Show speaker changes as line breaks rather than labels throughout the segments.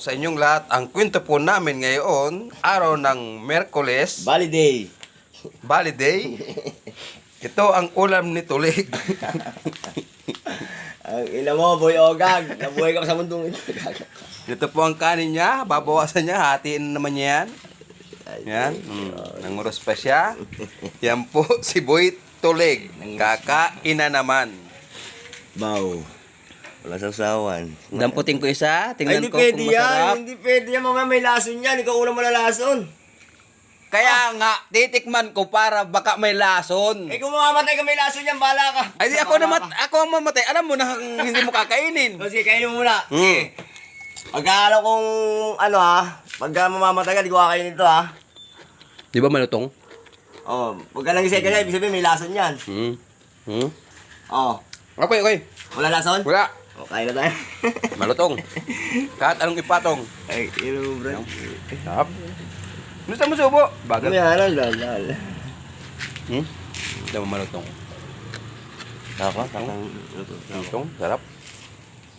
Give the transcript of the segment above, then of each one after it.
sa inyong lahat. Ang kwento po namin ngayon, araw ng Merkoles,
Bali day.
Bali Day. Ito ang ulam ni Tulig.
Ang ina mo, boy Ogag. Nabuhay ka sa mundong ito.
Ito po ang kanin niya. Babawasan niya. Hatiin naman niya yan. Yan. Mm. Nanguros pa siya. Yan po si Boy Tulig. Kakain na naman.
Bow. Wala sasawan.
Damputin ko isa.
Ay,
Tingnan
hindi
ko kung masarap.
yan. Hindi pwede yan. Mamaya may lason yan. Ikaw una mo lalason.
Kaya nga, titikman ko para baka may lason.
Eh, kung mamamatay ka may lason yan, bala ka.
Ay, di ako na ako ang mamatay. Alam mo na hindi mo kakainin.
O, sige, kainin mo muna.
Hmm.
Pagka alam kong, ano ha, pagka mamamatay ka, di ko kakainin ito ha.
Di ba malutong?
Oh, pagka nangisay ka na, ibig sabihin may lason yan.
Hmm. Hmm.
Oh,
Okay, okay.
wala lason?
Wala.
Oh, kain na tayo.
Malutong. Kahit anong ipatong.
Ay, ino mo, bro.
Sarap. Gusto mo subo?
Ano
Bagal.
yan, ano, lal, lal.
Hmm? Hindi mo malutong.
Ako?
Malutong, sarap.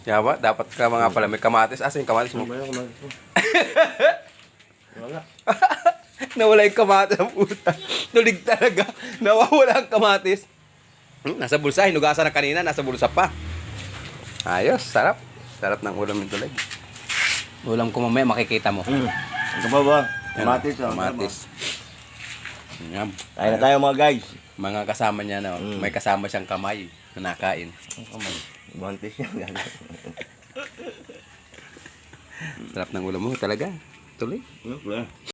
Kaya ba? Dapat ka mga pala may kamatis. Asa yung kamatis mo?
Wala.
Nawala yung kamatis ang puta. Tulig talaga. Nawawala ang kamatis. Hmm, nasa bulsa. Hinugasan na kanina. Nasa bulsa pa. Ayos. Sarap. Sarap ng ulam ng tulig. Ulam ko mamaya makikita mo.
Hmm. Ito ba?
Yan,
Kamatis, oh.
Kamatis. Yan.
Kain na tayo mga guys.
Mga kasama niya na.
Mm.
May kasama siyang kamay na nakain.
Buntis yan.
Sarap ng ulam mo talaga. Tuloy.
Ba?